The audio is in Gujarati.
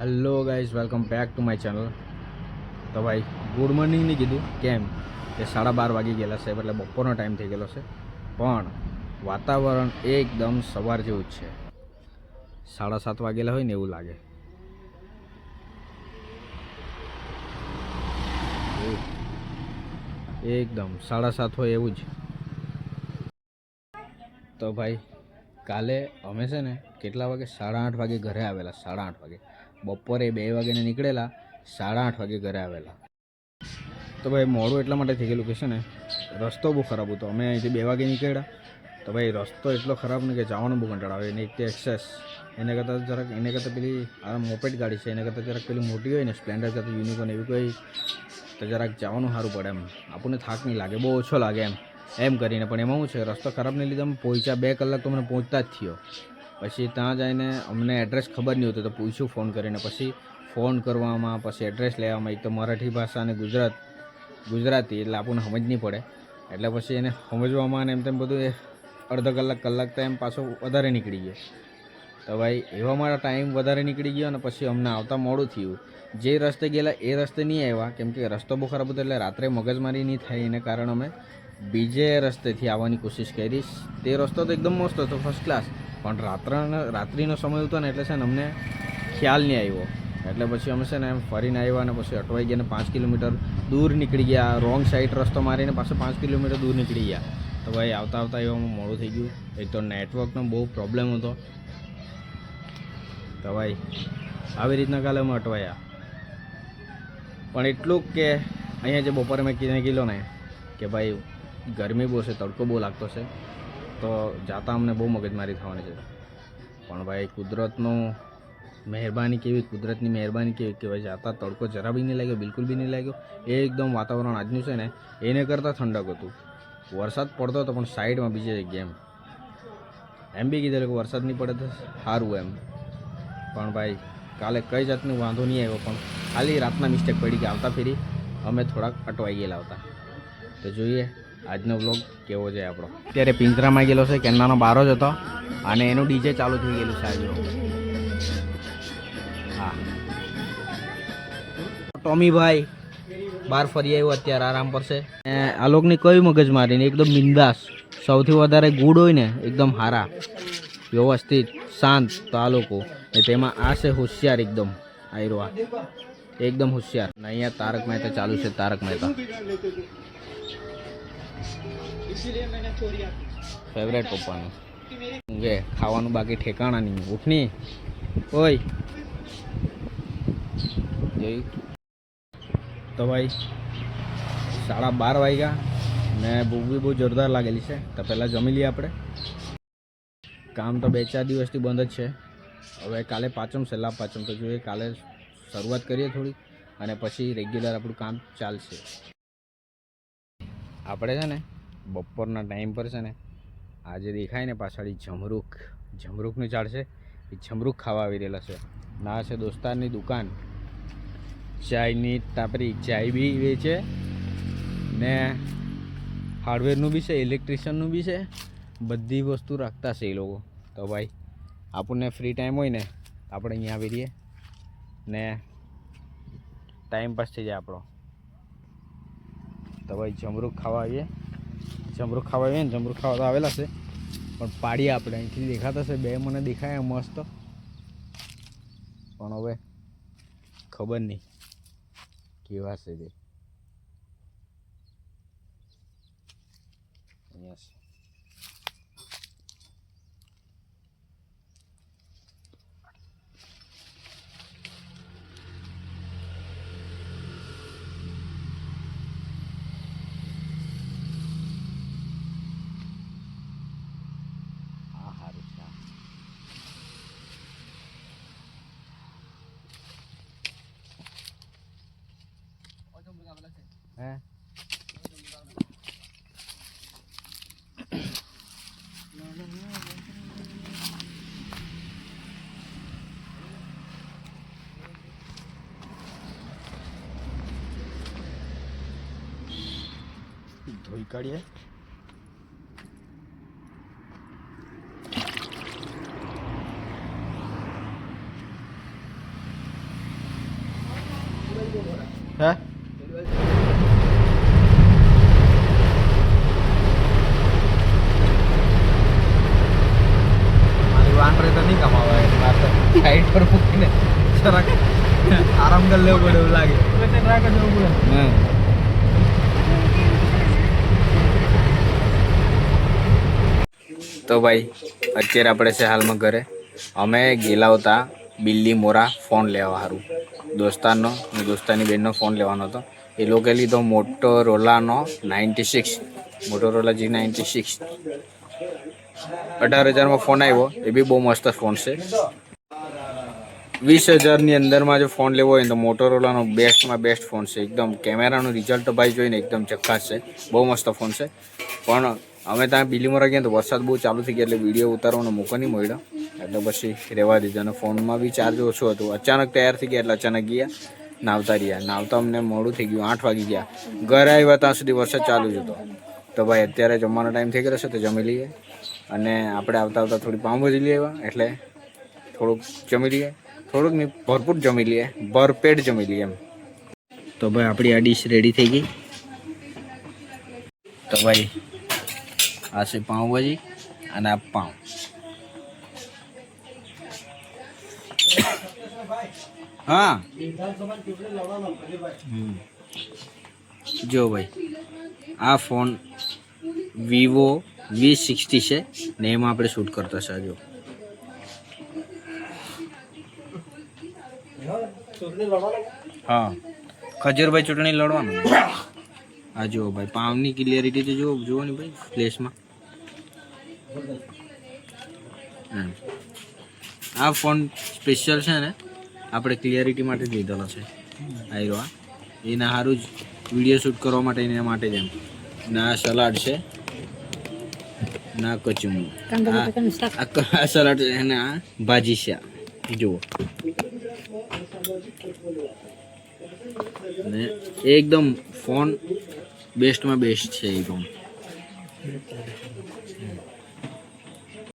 Hello guys welcome back to my channel તો ભાઈ ગુડ મોર્નિંગ નહીં કીધું. કેમ? કે સાડા બાર વાગી ગયેલા છે, એટલે બપોરનો ટાઈમ થઈ ગયેલો છે. પણ વાતાવરણ એકદમ સવાર જેવું જ છે. સાડા સાત વાગેલા હોય ને એવું લાગે. એકદમ સાડા સાત હોય એવું જ. તો ભાઈ, કાલે અમે છે ને કેટલા વાગે? સાડા આઠ વાગે ઘરે આવેલા, સાડા આઠ વાગે. બપોરે બે વાગ્યાને નીકળેલા, સાડા આઠ વાગે ઘરે આવેલા. તો ભાઈ મોડું એટલા માટે થઈ ગયેલું કે છે ને, રસ્તો બહુ ખરાબ હતો. અમે અહીંથી બે વાગે નીકળ્યા. તો ભાઈ રસ્તો એટલો ખરાબ ને કે જવાનું બહુ કંટાળો આવે. એની એક તે એક્સેસ. એને કરતાં જરાક, એને કરતાં પેલી આ મોપેટ ગાડી છે, એને કરતાં જરાક પેલી મોટી હોય ને, સ્પ્લેન્ડર કરતાં યુનિકોન એવી કોઈ, તો જરાક જવાનું સારું પડે એમ. આપણને થાક નહીં લાગે, બહુ ઓછો લાગે એમ. એમ કરીને. પણ એમાં શું છે, રસ્તો ખરાબને લીધે, અમે પહોંચ્યા. બે કલાક તો મને પહોંચતા જ થયો. પછી ત્યાં જઈને અમને એડ્રેસ ખબર નહીં હતું તો પૂછ્યું ફોન કરીને. પછી ફોન કરવામાં, પછી એડ્રેસ લેવામાં. એક તો મરાઠી ભાષા અને ગુજરાત, ગુજરાતી એટલે આપણને સમજ નહીં પડે. એટલે પછી એને સમજવામાં અને એમ તેમ બધું એ અડધો કલાક કલાક તો એમ પાછો વધારે નીકળી ગયો. તો ભાઈ, એવા મારા ટાઈમ વધારે નીકળી ગયો અને પછી અમને આવતા મોડું થયું. જે રસ્તે ગયેલા એ રસ્તે નહીં આવ્યા. કેમ કે રસ્તો બહુ ખરાબ હતો એટલે રાત્રે મગજમારી નહીં થાય. એને કારણે અમે બીજે રસ્તેથી આવવાની કોશિશ કરી. તે રસ્તો તો એકદમ મસ્ત હતો ફર્સ્ટ ક્લાસ પણ રાત્રનો રાત્રિનો સમય હતો ને એટલે છે ને અમને ખ્યાલ નહીં આવ્યો. એટલે પછી અમે છે ને એમ ફરીને આવ્યા અને પછી અટવાઈ ગયા ને પાંચ કિલોમીટર દૂર નીકળી ગયા. રોંગ સાઈડ રસ્તો મારીને પાછો પાંચ કિલોમીટર દૂર નીકળી ગયા. તો ભાઈ આવતા આવતા એવામાં મોડું થઈ ગયું. એક તો નેટવર્કનો બહુ પ્રોબ્લેમ હતો. તો ભાઈ આવી રીતના કાલે અમે અટવાયા. પણ એટલું કે અહીંયા જે બપોરે મેં કીધે કીધો ને કે ભાઈ ગરમી બહુ છે, તડકો બહુ લાગતો છે. તો જાતા અમને બહુ મગજમારી થવાની છે. પણ ભાઈ, કુદરતનું મહેરબાની કેવી, કુદરતની મહેરબાની કેવી કે ભાઈ, જાતા તડકો જરા બી નહીં લાગ્યો, બિલકુલ બી નહીં લાગ્યો. એકદમ વાતાવરણ આજનું છે ને, એને કરતાં ઠંડક હતું. વરસાદ પડતો હતો, પણ સાઈડમાં બીજી જગ્યાએ એમ એમ બી કીધેલું કે વરસાદ નહીં પડે તો સારું એમ. પણ ભાઈ, કાલે કઈ જાતનું વાંધો નહીં આવ્યો, પણ ખાલી રાતના મિસ્ટેક પડી કે આવતા ફેરી. અમે થોડાક અટવાઈ ગયેલા હતા. તો જોઈએ આજનો વ્લોગ કેવો છે આપણો? અત્યારે પિંજરામાં ગયેલો છે કેન્નાનો બારો જ હતો અને એનું ડીજે ચાલુ થઈ ગયેલું છે હા. ટોમીભાઈ બહાર ફરી આવ્યો અત્યારે, આરામ પર છે આ કઈ મગજ મારીને, એકદમ બિંદાસ. સૌથી વધારે ગુડ હોય ને, એકદમ હારા, વ્યવસ્થિત, શાંત તો આ લોકો. ને તેમાં આ છે હોશિયાર એકદમ, આયરો એકદમ હોશિયાર. અહીંયા તારક મહેતા ચાલુ છે, તારક મહેતા. ફેવરેટ પપ્પાનું ઊંઘે ખાવાનું બાકી ઠેકાણા નહીં ઉઠની. ઓય. જોયું. તો ભાઈ સાડા બાર વાગ્યા ને ભૂખ બી બહુ જોરદાર લાગેલી છે. તો પહેલાં જમી લઈએ આપણે. કામ તો બે ચાર દિવસથી બંધ જ છે. હવે કાલે પાચમ છેલ્લા પાચમ પાંચમ. તો જોઈએ કાલે શરૂઆત કરીએ થોડી અને પછી રેગ્યુલર આપણું કામ ચાલશે. આપણે છે ને બપોરના ટાઈમ પર છે ને આજે દેખાય ને પાછળ જમરૂખ. જમરૂખનું ઝાડ છે. એ જમરૂખ ખાવા આવી રહેલા છે. ના છે દોસ્તારની દુકાન. ચાયની તાપરી, ચાય બી વેચે ને હાર્ડવેરનું બી છે ઇલેક્ટ્રિશિયનનું બી છે. બધી વસ્તુ રાખતા છે એ લોકો. તો ભાઈ, આપણને ફ્રી ટાઈમ હોય ને, આપણે અહીંયા આવી રહીએ ને ટાઈમ પાસ થઈ જાય આપણો. તો ભાઈ જમરૂખ ખાવા આવીએ. જમરૂખ ખાવા આવીએ ને જમરૂખ ખાવા તો આવેલા છે. પણ પાડીએ આપણે. અહીંથી દેખાતા છે. બે મને દેખાય મસ્ત. પણ હવે ખબર નહીં કેવા છે તે. અહીંયા お怒りね？え？તો ભાઈ, અત્યારે આપણે છે હાલમાં ઘરે. અમે ગયેલા હતા બિલ્લી મોરા ફોન લેવા સારું દોસ્તારનો અને દોસ્તારની બેનનો ફોન લેવાનો હતો. એ લોકોએ લીધો મોટોરોલાનો ninety six, Motorola G ninety six. અઢાર હજારમાં ફોન આવ્યો, એ બી બહુ મસ્ત ફોન છે. વીસ હજારની અંદરમાં જો ફોન લેવો હોય તો મોટોરોલાનો બેસ્ટમાં બેસ્ટ ફોન છે. એકદમ કેમેરાનું રિઝલ્ટ ભાઈ જોઈને એકદમ ચક્કાસ છે. બહુ મસ્ત ફોન છે. પણ અમે ત્યાં બિલીમોરા ગયા તો વરસાદ બહુ ચાલુ થઈ ગયો એટલે વીડિયો ઉતારવાનો મોકો નહીં મળ્યો. એટલે પછી રહેવા દીધો અને ફોનમાં બી ચાર્જ ઓછું હતું. અચાનક તૈયાર થઈ ગયા એટલે અચાનક ગયા. નાવતા રહ્યા. નાવતા અમને મોડું થઈ ગયું, આઠ વાગી ગયા. ઘરે આવ્યા ત્યાં સુધી વરસાદ ચાલુ જ હતો. તો ભાઈ અત્યારે જમવાનો ટાઈમ થઈ ગયો છે તો જમી લઈએ. અને આપણે આવતા આવતા થોડી પાઉંભાજી લઈ આવ્યા. એટલે થોડુંક જમી લઈએ. થોડુંક નહીં, ભરપૂર જમી લઈએ. ભરપેટ જમી લઈએ એમ. તો ભાઈ આપણી આ ડીશ રેડી થઈ ગઈ. તો ભાઈ આ છે પાઉંભાજી અને આ પાઉં. હા. જો ભાઈ, આ ફોન વિવો વી સિક્સટી છે ને એમાં આપણે શૂટ કરતા છે જો. હા. ખજૂરભાઈ ચૂંટણી લડવાનું. આ જુઓ ભાઈ પાવની ક્લિયરિટી તો જુઓ જુઓ ને ભાઈ ફ્લેશમાં. આ ફોન સ્પેશિયલ છે ને આપણે ક્લિયરિટી માટે જ લીધેલો છે. આયરો આ એના સારું જ વીડિયો શૂટ કરવા માટે એના માટે જ એમ. ના સલાડ છે ના કચુંબર. આ સલાડ છે અને આ ભાજી છે જુઓ. ને એકદમ ફોન બેસ્ટમાં બેસ્ટ છે એકદમ